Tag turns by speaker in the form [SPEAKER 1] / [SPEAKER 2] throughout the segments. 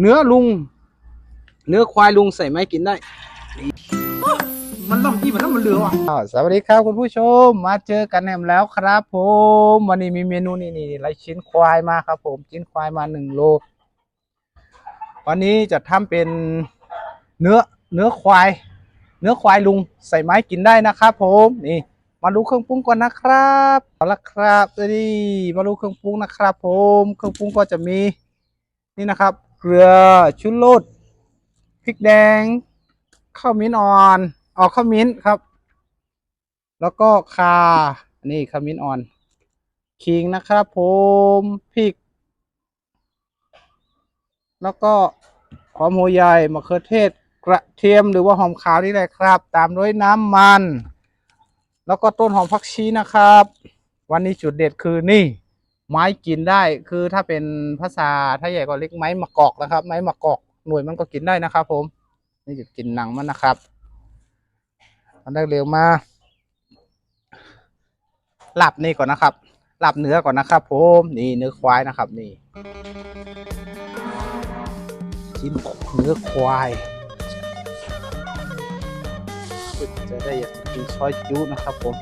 [SPEAKER 1] เนื้อลุง เนื้อควายลุงใส่ไม้กินได้ มันล่ำที่มันน้ำมันเหลือว่ะสวัสดีครับคุณผู้ชม มาเจอกันแหมแล้วครับผมวันนี้มีเมนูนี่นี่ไรชิ้นควายมาครับ ผมชิ้นควายมาหนึ่งโล วันนี้จะทำเป็นเนื้อเนื้อควาย เนื้อควายลุงใส่ไม้กินได้นะครับผมนี่ มาดูเครื่องปรุงก่อนนะครับเอาละครับนี่มาดูเครื่องปรุงนะครับ ผม เครื่องปรุงก็จะมีนี่นะครับ เกลือชูรสพริกแดงข้าวมิ้นอ่อนออกข้าวมิ้นครับ แล้วก็คานี่ข้าวมิ้นอ่อน ขิงนะครับผมพริก แล้วก็หอมหัวใหญ่มะเขือเทศกระเทียมหรือว่าหอมขาวนี่แหละครับ ตามด้วยน้ำมัน แล้วก็ต้นหอมผักชีนะครับ วันนี้จุดเด็ดคือนี่ ไม้กินได้คือถ้าเป็นภาษาไทยใหญ่ก็เรียกไม้มะกอกนะครับ ไม้มะกอกหน่วยมันก็กินได้นะครับ ผมนี่จะกินหนังมันนะครับอันแรกเร็วมาหลับนี่ก่อนนะครับหลับเนื้อก่อนนะครับ ผมนี่เนื้อควายนะครับ นี่ชิ้นเนื้อควายจะได้อยากกินซอยจุนะครับผม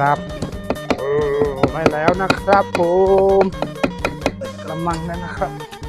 [SPEAKER 1] นะครับไม่แล้วนะครับผมกระมังแล้วนะครับ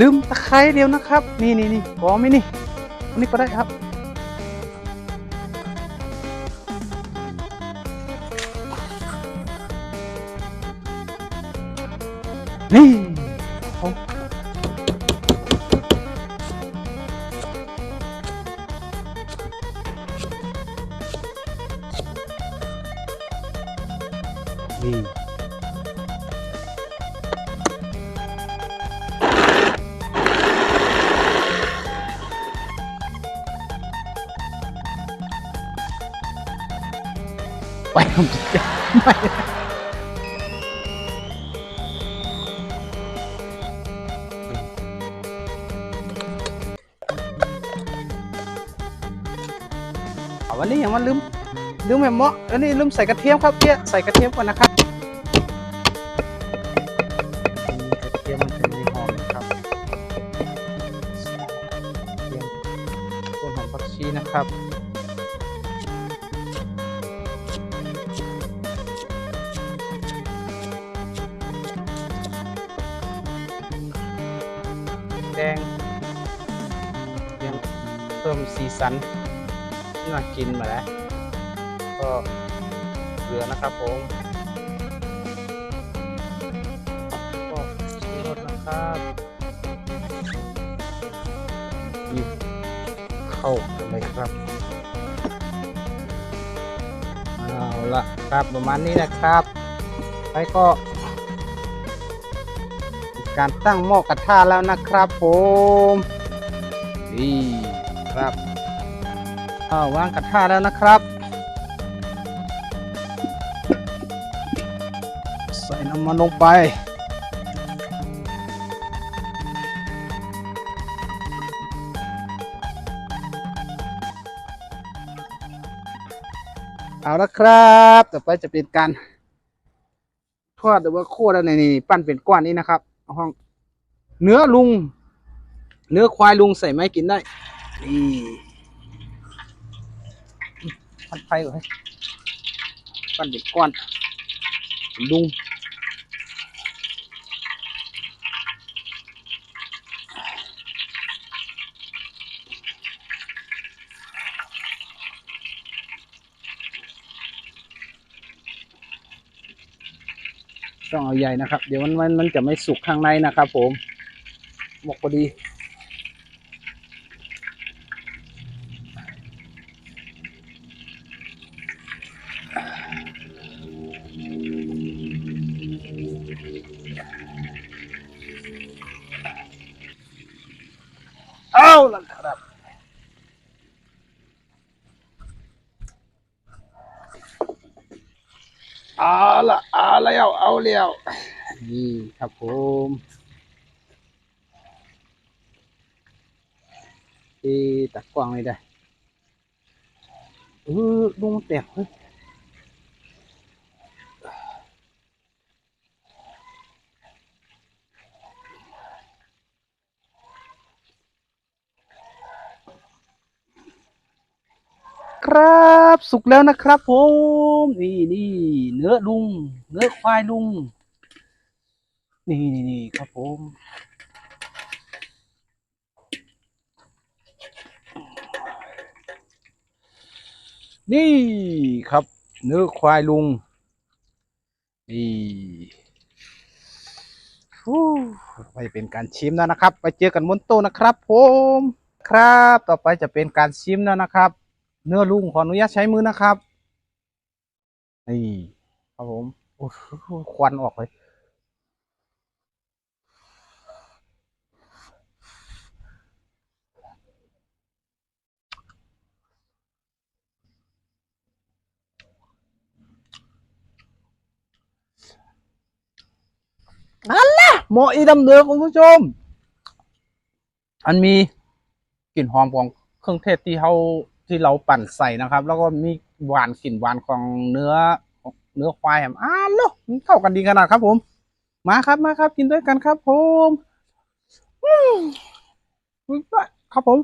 [SPEAKER 1] ลืมตะไคร้เดียวนะครับ นี่นี่นี่พอไหมนี่อันนี้ก็ได้ครับ นี่เอานี่ ผมจะไม่เอาวันนี้อย่างว่าลืมลืมแหมเมาะอันนี้ลืมใส่กระเทียมครับเพี่ยใส่กระเทียมก่อนนะครับ พิ่มสีสันน่ากินมาแล้วก็เกลือนะครับผมรถนะครับนี่เข้ากันเลยครับเอาละครับประมาณนี้นะครับไปก็การตั้งหม้อกระทะแล้วนะครับผมนี่ ครับเอาวางกระทะแล้วนะครับใส่น้ำมันลงไปเอาละครับ ต่อไปจะเป็นการทอดหรือว่าคั่วแล้วในนี่ปั้นเป็นก้อนนี้นะครับห้องเนื้อลุง เนื้อควายลุงใส่ไม้กินได้ นี่พันไฟก่อนให้ปั้นเป็นก้อนลุงต้องเอาใหญ่นะครับ เดี๋ยวมันมันมันจะไม่สุกข้างในนะครับผมบอกพอดี เอาล่ะครับ เอาละเอาแล้วเอาแล้วนี่ครับผมที่ตักกวางไม่ได้เออลุงแตกเฮ้ย ครับ สุกแล้วนะครับผมนี่นี่เนื้อลุง เนื้อควายลุง นี่นี่นี่ครับผมนี่ครับ เนื้อควายลุงนี่ฟู้ไปเป็นการชิมแล้วนะครับ ไปเจอกันบนโต๊ะนะครับผม ครับ ต่อไปจะเป็นการชิมแล้วนะครับ เนื้อลุงขออนุญาตใช้มือนะครับนี่ครับผมโอ้ควันออกเลยนั่นแหมออีดำเดือคุณผู้ชม อันมีกลิ่นหอมของเครื่องเทศที่เขา ที่เราปั่นใส่นะครับ แล้วก็มีหวานกลิ่นหวานของเนื้อเนื้อควายแหมอ้าวโลกมันเข้ากันดีขนาดครับ ผม มาครับมาครับ กินด้วยกันครับ ผมอืมครับผม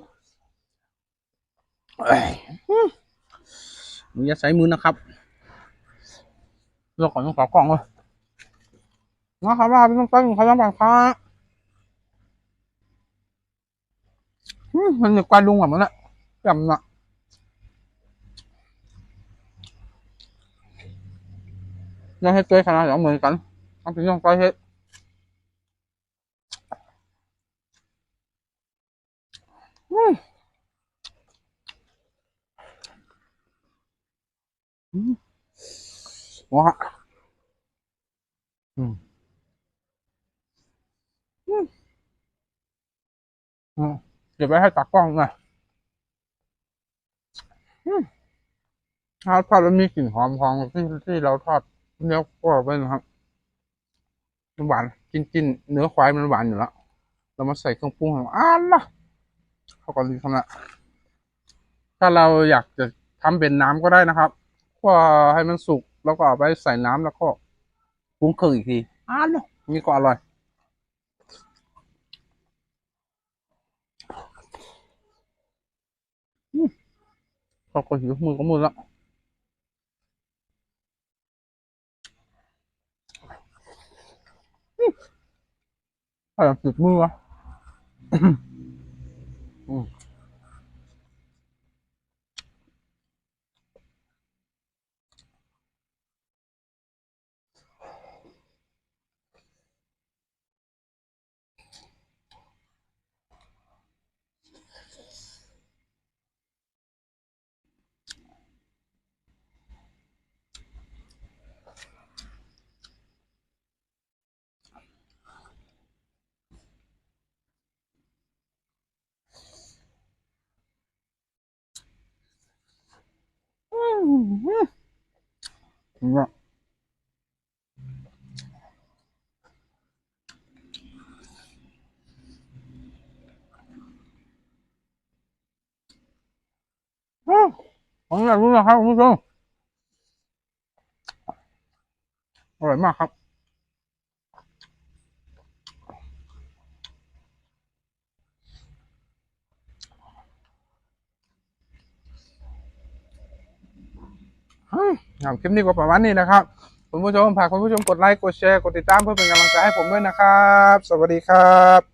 [SPEAKER 1] เอ้ยอืมหนูอย่าใช้มือนะครับเราก่อต้องขอกล่องเลยนะครับว่าเป็นต้นเขาต้องแบบฟ้าอืมมันจะกวาดลุงแบบนั้นแหละจำนะ ยังให้เจ๊ขนาดสองเหมือนกันเอาไปยังไปเฮ็ดอืมอืมว้าอืมอืมเดี๋ยวไปให้ตากล้องหน่อยอืมถ้าทอดแล้วมีกลิ่นหอมของที่ที่เราทอด เนื้อก็ไปนะครับมันหวานกินกินเนื้อควายมันหวานอยู่แล้วเรามาใส่เครื่องปรุงของอ่านละเข้ากันดีขนาดถ้าเราอยากจะทำเป็นน้ำก็ได้นะครับก็ให้มันสุกแล้วก็เอาไปใส่น้ำแล้วก็ปรุงเครื่องอีกทีอ่านละนี่ก็อร่อยเขาก็หิวมือก็มือละ อะไรติดมือวะอืม เนี่ยอืมของอร่อยมากครับคุณผู้ชมอร่อยมากครับ ครับคลิปนี้ก็ประมาณนี้นะครับคุณผู้ชมฝากคุณผู้ชมกดไลค์กดแชร์กดติดตามเพื่อเป็นกำลังใจให้ผมด้วยนะครับ สวัสดีครับ